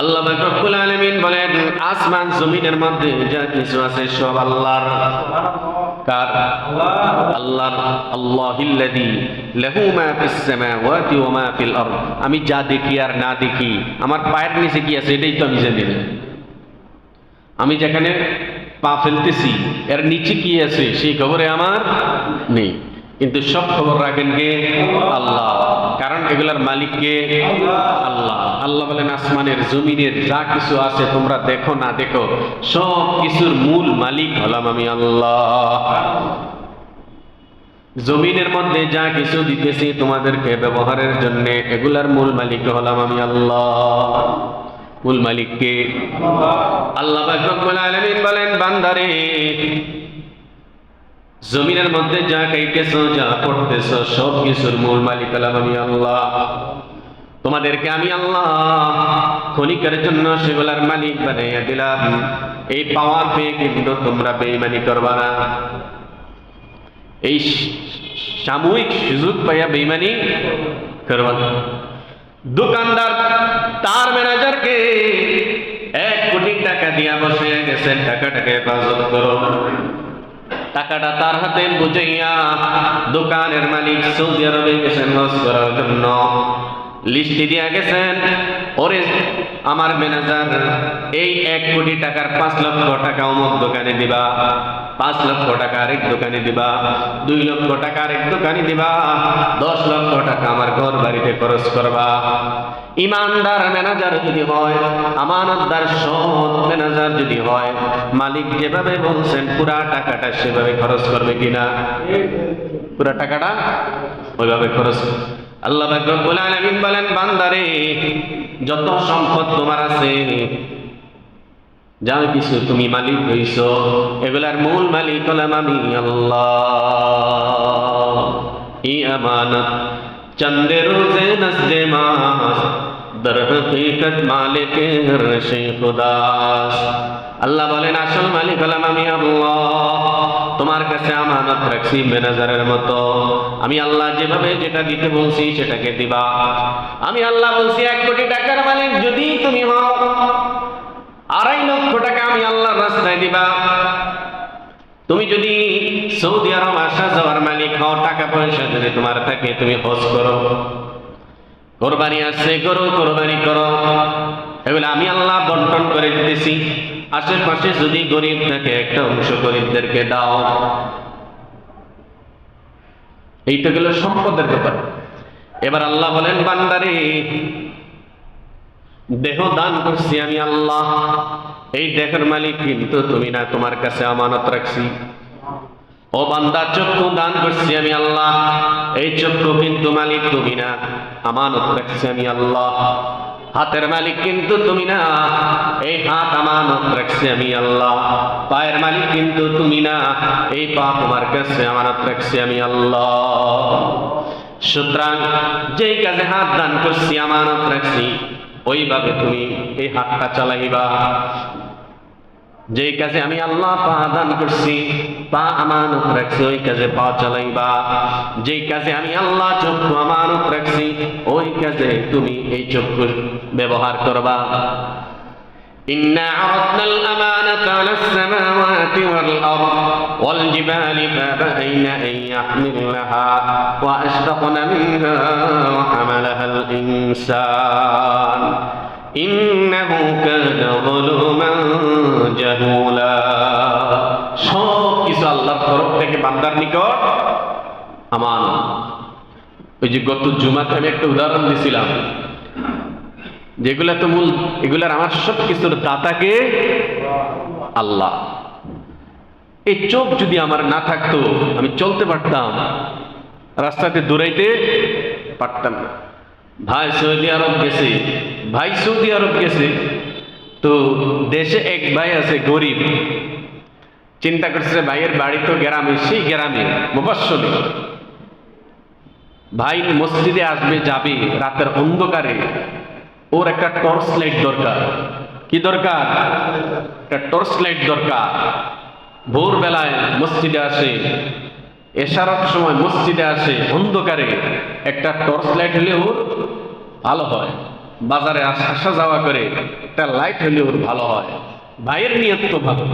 আল্লাহ রব্বুল আলামিন বলেন, আসমান, জমিনের মধ্যে যা কিছু আছে সব আল্লাহর। কার? আল্লাহর। আল্লাহিল্লাযী লাহু মা ফিস সামাওয়াতি ওয়া মা ফিল আরদ। আমি যা দেখি আর না দেখি, আমার পায়ের নিচে কি আছে এটাই তো আমি জানি না আমি যেখানে পা ফেলতেছি, এর নিচে কি আছে সেই খবরে আমার নেই। কিন্তু সব খবর রাখেন কে? আল্লাহ। এগুলার মালিক কে আল্লাহ। আল্লাহ বলেন, আসমানের জমিনের যা কিছু আছে তোমরা দেখো না দেখো, সব কিছুর মূল মালিক হলাম আমি আল্লাহ। জমিনের মধ্যে যা কিছু দিতেছি তোমাদেরকে ব্যবহারের জন্য, এগুলার মূল মালিক হলাম আমি আল্লাহ। মূল মালিককে আল্লাহ পাক বলেন, বান্দারে জমিনের মধ্যে যা খাইতেছ, যা পড়তেছ, সব কিছুর মূল মালিক আমি আল্লাহ। তোমাদেরকে আমি আল্লাহ ক্ষণিকের জন্য সেগুলার মালিক বানাইয়া দিলাম। এই পাওয়ার পেয়ে কিন্তু তোমরা বেইমানি করবা না। এই সাময়িক সুযোগ পাইয়া বেইমানি করবা না। দোকানদার, তার ম্যানেজারকে এক কোটি টাকা দিয়া বসে গেছেন টাকাটাকে হেফাজত করো। টাকাটা তার হাতে বুঝাইয়া দোকানের মালিক সৌদি আরবে গেছেন হজ করার জন্য। লিস্টি দিয়া গেছেন, ওরে আমার ম্যানেজার, এই এক কোটি টাকার পাঁচ লক্ষ টাকা অমুক দোকানে দিবা, পাঁচ লক্ষ টাকা আরেক দোকানে দিবা, দুই লক্ষ টাকা আরেক দোকানে দিবা, দশ লক্ষ টাকা আমার ঘর বাড়িতে খরচ করবা। ইমানদার ম্যানেজার যদি হয়, আমানতদার সৎ ম্যানেজার যদি হয়, মালিক যেভাবে বলছেন, পুরা টাকাটা সেভাবে খরচ করবে কিনা? পুরা টাকাটা ওইভাবে খরচ আল্লাহ রব্বুল আলামিন বলেন, বান্দারে, যত সম্পদ তোমার আছে, যা কিছু তুমি মালিক হইছ, এগুলার মূল মালিক হলাম আমি, আল্লাহ। ই আমানত চন্দের রোজে নজদে মাস মালিক রশে খুদাস আল্লাহ বলেন, আসল মালিক হলাম আমি আল্লাহ। তোমার কাছে আমানত রাখছি ম্যানেজারের মতো। আমি আল্লাহ যেভাবে যেটা দিতে বলছি সেটাকে দিবা। আমি আল্লাহ বলছি, এক কোটি টাকার মালিক যদি তুমি হও, আড়াই লক্ষ টাকা আমি আল্লাহর রাস্তায় দিবা। তুমি যদি সৌদি আরব আসা যাওয়ার মালিক হও, টাকা পয়সা যদি তোমার থাকে, তুমি হজ করো। কোরবানি আসছে করো কোরবানি করো। এগুলো আমি আল্লাহ বন্টন করে দিতেছি। আশেপাশে যদি গরিব থাকে, একটা অংশ গরিবদেরকে দাও। এইটা গেল সম্পদের ব্যাপার। এবার আল্লাহ বলেন, বান্দারে, দেহ দান করছি আমি আল্লাহ। এই দেহের মালিক কিন্তু তুমি না, তোমার কাছে আমানত রাখছি। ও বান্দা চক্ষু দান করছি আমি আল্লাহ। এই চক্ষু কিন্তু মালিক তুমি না, আমানত রাখছি আমি আল্লাহ। হাতের মালিক কিন্তু তুমি না, এই হাত আমানত রাখছি আমি আল্লাহ। পায়ের মালিক কিন্তু তুমি না, এই পা তোমার কাছে আমানত রাখছি আমি আল্লাহ। সুতরাং যেই কাজে হাত দান করছি, আমানত রাখছি, ওইভাবে তুমি এই হাতটা চালাইবা। যেই কাজে আমি আল্লাহ পা দান করছি পা আমানত রাখছি ওই কাজে পা চালাইবা যেই কাজে আমি আল্লাহ চক্ষু আমানত রাখছি ওই কাজে তুমি এই চক্ষু ব্যবহার করবা إنا عرضنا الأمانة على السماوات والأرض والجبال فأبين أن يحملنها وأشفقن منها وحملها الإنسان ইন্নাহু কানা যুলুমান জাহুলা সব কিছু আল্লাহর তরফ থেকে বান্দার নিকট আমান ওই যে গত জুমাতে আমি একটা উদাহরণ দিছিলাম। যেগুলা তো মূল, এগুলার আমার সব কিছুর দাতাকে আল্লাহ। এই চোখ যদি আমার না থাকতো, আমি চলতে পারতাম। রাস্তাতে দৌড়াইতে পারতাম না। ভাই সৌদি আরব গেছে। ভাই সৌদি আরব গেছে। তো দেশে এক ভাই আছে গরিব। চিন্তা করছে ভাইয়ের বাড়ি তো গ্রামে, সেই গ্রামে মুফাসলে ভাই মসজিদে আসবে, যাবে রাতের অন্ধকারে। ওর একটা টর্চ লাইট দরকার। কি দরকার? একটা টর্চ লাইট দরকার। ভোরবেলায় মসজিদে আসে। এশারার সময় মসজিদে আসে, অন্ধকারে একটা টর্চ লাইট হলে ওর ভালো হয়। বাজারে আস- যাওয়া করে একটা লাইট হলে ওর ভালো হয়। ভাইয়ের নিয়ত তো ভালো।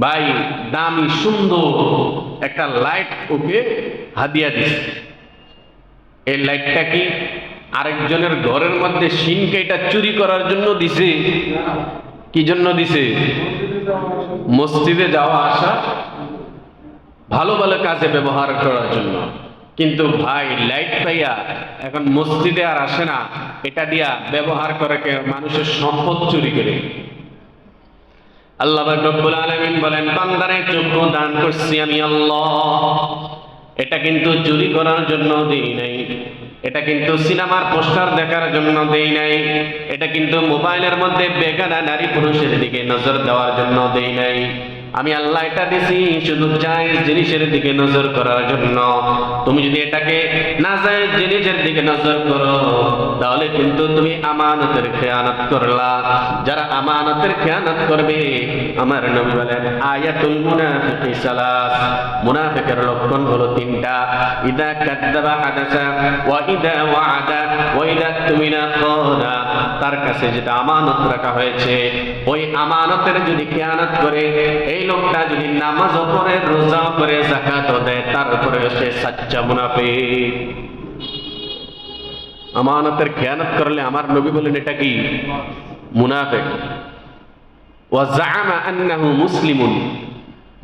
ভাই দামি, সুন্দর একটা লাইট ওকে হাদিয়া দিছে। এই লাইটটা কি আরেকজনের ঘরের মধ্যে সিনকেটা চুরি করার জন্য দিছে? কি জন্য দিছে? মসজিদে যাওয়া আসা ভালো ভালো কাজে ব্যবহার করার জন্য। কিন্তু ভাই লাইট পাইয়া এখন মসজিদে আর আসে না, এটা দিয়া ব্যবহার করে মানুষের সম্পদ চুরি করে। আল্লাহ রব্বুল বলেন, বান্দারে চক্ষু দান করছি আমি আল্লাহ। এটা কিন্তু চুরি করার জন্য দেই নাই। এটা কিন্তু সিনেমার পোস্টার দেখার জন্য দেই নাই। এটা কিন্তু মোবাইলের মধ্যে বেগানা নারী পুরুষের দিকে নজর দেওয়ার জন্য দেই নাই। আমি আল্লাহ এটা দিছি শুধু জায়েজ জিনিসের দিকে নজর করার জন্য। তুমি যদি এটাকে না জায়েজ জিনিসের দিকে নজর করো, তাহলে কিন্তু তুমি আমানতের খেয়ানত করলা। যারা আমানতের খেয়ানত করবে, আমার নবী বলেন, আয়াতুল মুনাফিকি সালাস। মুনাফিকের লক্ষণ হলো তিনটা। ইদা কাদ্দাবা হাদাসা, ওয়া ইদা ওয়াদা ওয়া ইদা তুমিনা খানা তার কাছে যেটা আমানত রাখা হয়েছে, ওই আমানতের যদি খেয়ানত করে এই লোকটা যদি নামাজও পড়ে রোজাও করে যাকাতও দেয়, তার উপরে সে সাচ্চা মুনাফিক। আমানতের খেয়ানত করলে আমার নবী বলেন, এটা কি? মুনাফিক। ওয়া জাআমা আন্নাহু মুসলিমুন।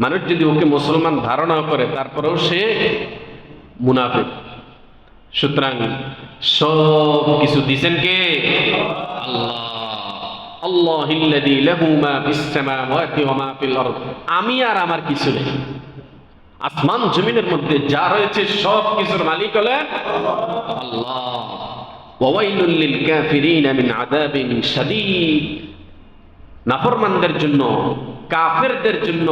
মানুষ যদি ওকে মুসলমান ধারণা করে, তারপরেও সে মুনাফিক। সুতরাং সব কিছু দিছেন কে? আল্লাহ। আমি আর আমার কিছু নেই। আসমান জমিনের মধ্যে যা রয়েছে সব কিছুর মালিক হলেন আল্লাহ। মিন নাফরমানদের জন্য, কাফেরদের জন্য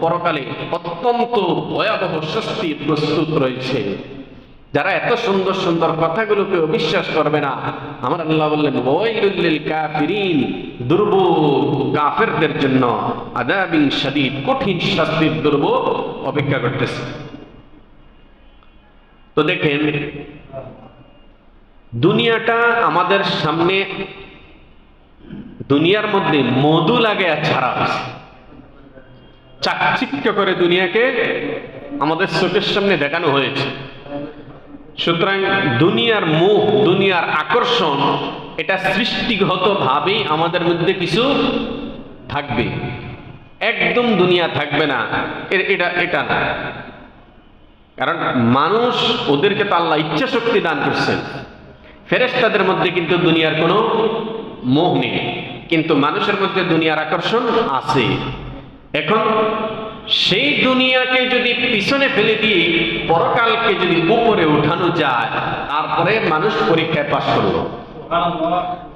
পরকালে অত্যন্ত ভয়াবহ শাস্তি প্রস্তুত রয়েছে। যারা এত সুন্দর সুন্দর কথাগুলোকে অবিশ্বাস করবে না, আমার আল্লাহ বললেন, ওয়াইলুল কাফিরিন দুর্ভোগ কাফেরদের জন্য আদাবিন শাদীদ, কঠিন শাস্তির দুর্ভোগ অপেক্ষা করতেছে। তো দেখেন, দুনিয়াটা আমাদের সামনে, দুনিয়ার মধ্যে মধু লাগে আর ছাড়া চাকচিক্য করে দুনিয়াকে আমাদের চোখের সামনে দেখানো হয়েছে। সুতরাং দুনিয়ার মুখ, দুনিয়ার আকর্ষণ, এটা সৃষ্টিগত ভাবেই আমাদের মধ্যে কিছু থাকবে। একদম দুনিয়া থাকবে না। এটা এটা না। কারণ মানুষ ওদেরকে তো আল্লাহ ইচ্ছা শক্তি দান করছেন। ফেরেশতাদের মধ্যে কিন্তু দুনিয়ার কোনো মোহ নেই। কিন্তু মানুষের মধ্যে দুনিয়ার আকর্ষণ আছে। এখন সেই দুনিয়াকে যদি পিছনে ফেলে দিয়ে পরকালকে যদি উপরে উঠানো যায়, তারপরে মানুষ পরীক্ষায় পাশ করল।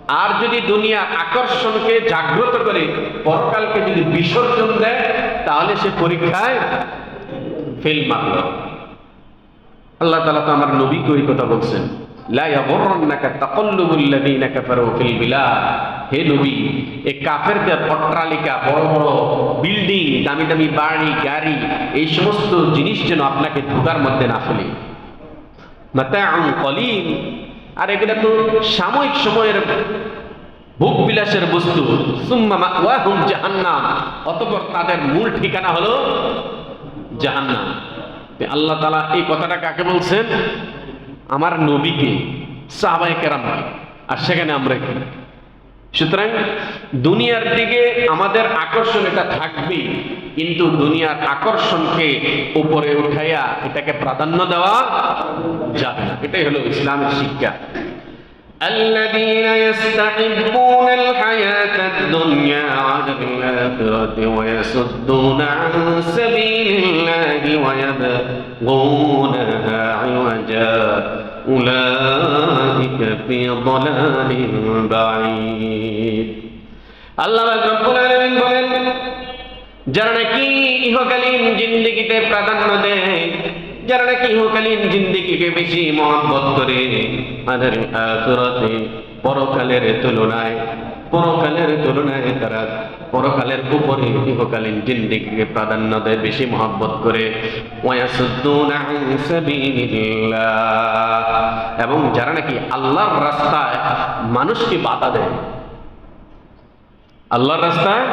আর যদি দুনিয়া আকর্ষণকে জাগ্রত করে পরকালকে যদি বিসর্জন দেয়, তাহলে সে পরীক্ষায় ফেল মারল। আল্লাহ তালা তো আমার নবীকে ওই কথা বলছেন, লা ইয়াগurrannaka তাকাল্লুবুল লাযীনা কাফারু ফিল বিলাদ। হে নবী এই কাফেরদের অট্টালিকা বড় বড় বিল্ডিং, দামি দামি বাড়ি, গাড়ি, এই সমস্ত জিনিস যেন আপনাকে ধোকার মধ্যে না ফেলে। কলিল, আর এগুলো তো সাময়িক সময়ের ভোগ বিলাসের বস্তু জাহান্নাম, অতঃপর তাদের মূল ঠিকানা হলো জাহান্নাম। আল্লাহ তালা এই কথাটা কাকে বলছেন? আমার নবীকে সাহাবাই কেরামকে। আর সেখানে আমরা সুতরাং দুনিয়ার দিকে আমাদের আকর্ষণ এটা থাকবে কিন্তু দুনিয়ার আকর্ষণকে উপরে উঠাইয়া এটাকে প্রাধান্য দেওয়া যাবে না এটাই হলো ইসলামের শিক্ষা الذين يستحبون الحياة الدنيا على الآخرة ويصدون عن سبيل الله ويبغونها عوجا أولئك في ضلال بعيد আল্লাহ রব্বুল আলামিন বলেন যারা নাকি ইহকালীন জিন্দিগিতে প্রাধান্য দেয় যারা নাকি ইহকালীন জিন্দিগিকে বেশি মহব্বত করে তাদের আখিরাতে পরকালের তুলনায় পরকালের তুলনায় তারা পরকালের উপরে ইহকালীন দিকে প্রাধান্য দেয়, বেশি মহব্বত করে। এবং যারা নাকি আল্লাহর রাস্তায় মানুষকে বাধা দেয়, আল্লাহর রাস্তায়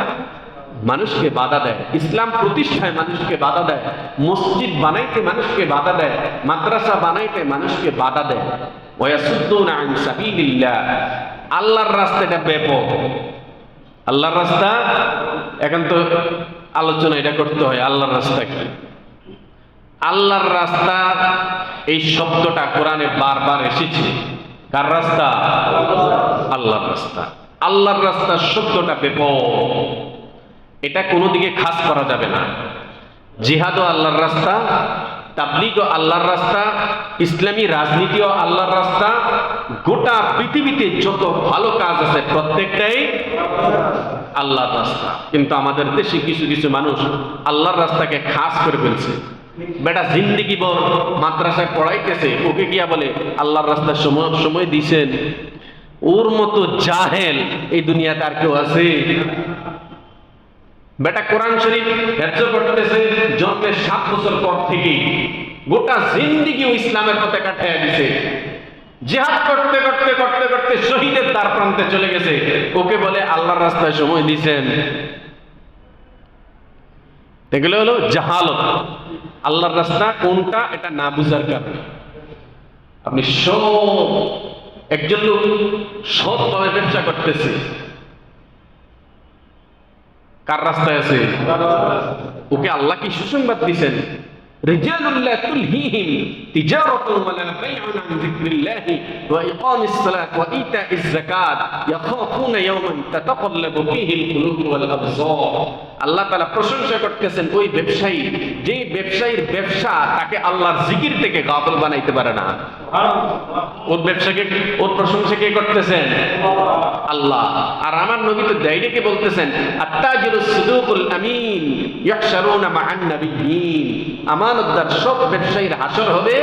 মানুষকে বাধা দেয়। ইসলাম প্রতিষ্ঠায় মানুষকে বাধা দেয়। মসজিদ বানাইতে মানুষকে বাধা দেয়। মাদ্রাসা বানাইতে মানুষকে বাধা দেয়। আল্লাহর রাস্তাটা ব্যাপক। আল্লাহর রাস্তা, এখন তো আলোচনা এটা করতে হয়, আল্লাহর রাস্তা কি? আল্লাহর রাস্তা, এই শব্দটা কোরআনে বারবার এসেছে। কার রাস্তা? আল্লাহর রাস্তা। আল্লাহর রাস্তা শব্দটা ব্যাপক। এটা কোনো দিকে খাস করা যাবে না। জিহাদও আল্লাহর রাস্তা, তাবলিগও আল্লাহর রাস্তা, ইসলামী রাজনীতিও আল্লাহর রাস্তা, গোটা পৃথিবীতে যত ভালো কাজ আছে প্রত্যেকটাই আল্লাহর রাস্তা। কিন্তু আমাদের দেশে কিছু কিছু মানুষ আল্লাহর রাস্তাকে খাস করে ফেলছে। বেটা জিন্দিগি বর মাদ্রাসায় পড়াইতেছে, ওকে গিয়া বলে, আল্লাহর রাস্তায় সময় সময় দিছেন। ওর মতো জাহেল এই দুনিয়াতে আর কেউ আছে? বেটা কোরআন শরীফ হেফজ করতেছে জন্মের সাত বছর পর থেকে গোটা জিন্দিগি ইসলামের পথে কাটাইয়া দিছে। জিহাদ করতে করতে করতে করতে শহীদের দ্বার প্রান্তে চলে গেছে। ওকে বলে, আল্লাহর রাস্তায় সময় দিছেন। এগুলো হলো জাহালত। আল্লাহর রাস্তা কোনটা, এটা না বুঝার কারণে। আপনি সব একজন লোক সৎভাবে ব্যবসা করতেছে। কার রাস্তায় আছে ওকে আল্লাহ কি সুসংবাদ দিছেন রিজালুল্লাহ তুলহিহিম তিজারাতুন ওয়ালা বাইউন আন যিকরিল্লাহি ওয়া ইকামিস সালাত ওয়া ইতাইজ যাকাত ইয়াখাফুনা ইয়াওমান তাতাকাল্লাবু ফীহিল কুলুব ওয়াল আবসার আল্লাহ তাআলা প্রশংসা করতেছেন, ওই ব্যবসায়ী, যেই ব্যবসায়ীর ব্যবসা তাকে আল্লাহর জিকির থেকে গাফল বানাইতে পারে না। ওর ব্যবসাকে ওর প্রশংসা কে করতেছেন? আল্লাহ। আর আমার নবী তো ডাইরেক্টে বলতেছেন সিদুকুল আমিন আমানতদার সব ব্যবসায়ীর হাসর হবে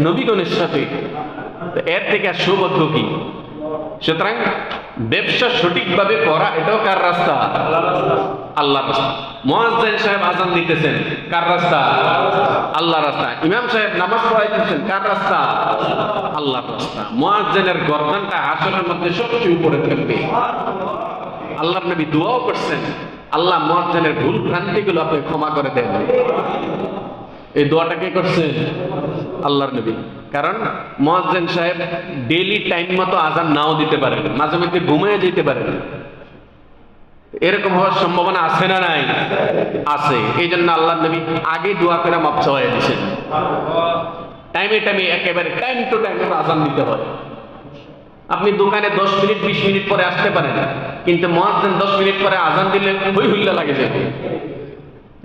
নবীগণের সাথে। এর থেকে আর সৌভাগ্য কি? সুতরাং ব্যবসা সঠিকভাবে করা এটাও কার রাস্তা? আল্লাহ রাস্তা। মোয়াজ্জেন সাহেব আজান দিতেছেন। কার রাস্তা? আল্লাহ রাস্তা। ইমাম সাহেব নামাজ পড়াইতেছেন কার রাস্তা? আল্লাহ রাস্তা। মোয়াজ্জেনের গর্দানটা হাসরের মধ্যে সবচেয়ে উপরে থাকবে। আল্লাহর নবী দোয়াও করছেন। আল্লাহ মোয়াজ্জেনের ভুল ভ্রান্তিগুলো আপনি ক্ষমা করে দেন। এই দোয়াটা কে করছেন আল্লাহর নবী। কারণ মোয়াজ্জেন সাহেব ডেইলি টাইম মতো আজান নাও দিতে পারেন, মাঝে মধ্যে ঘুমিয়ে যেতে পারেন। এরকম হওয়ার সম্ভাবনা আছে না নাই? আছে। এই জন্য আল্লাহ নবী আগে দোয়া করে মাপ চাওয়াই দিয়েছেন। টাইমে টাইমে একেবারে টাইম টু টাইম আজান দিতে হয়। আপনি দোকানে দশ মিনিট, বিশ মিনিট পরে আসতে পারেন, কিন্তু মহাজন দশ মিনিট পরে আজান দিলে হই হুল্লা লাগে যাবে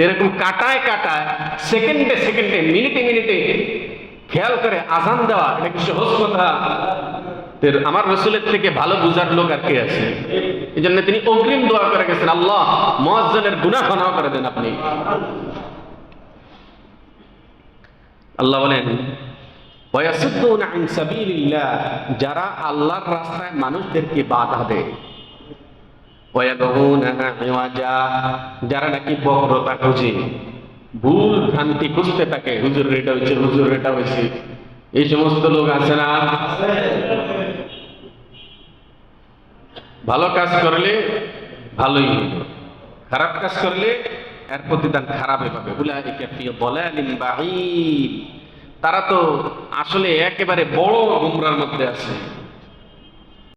এরকম কাটায় কাটায় সেকেন্ডে সেকেন্ডে, মিনিটে মিনিটে খেয়াল করে আজান দেওয়া, এটা কি সহজ কথা? আমার রসুলের থেকে ভালো বুঝার লোক আর কে আছে? এই জন্য তিনি অগ্রিম দোয়া করে গেছেন, আল্লাহ মহাজনের গুণা ক্ষণাও করে দেন আপনি। আল্লাহ বলেন যারা আল্লাহর রাস্তায় মানুষদেরকে বাধা দেয়। যারা নাকি বক্রতা খুঁজে। ভুল ভ্রান্তি খুঁজতে থাকে। হুজুর এটা হয়েছে, হুজুর এটা হয়েছে। এই সমস্ত লোক আছে না? ভালো কাজ করলে ভালোই খারাপ কাজ করলে এর উলাইকা ফি দালালিন বাঈদ তারা তো আসলে একেবারে বড় গুমরার মধ্যে আছে।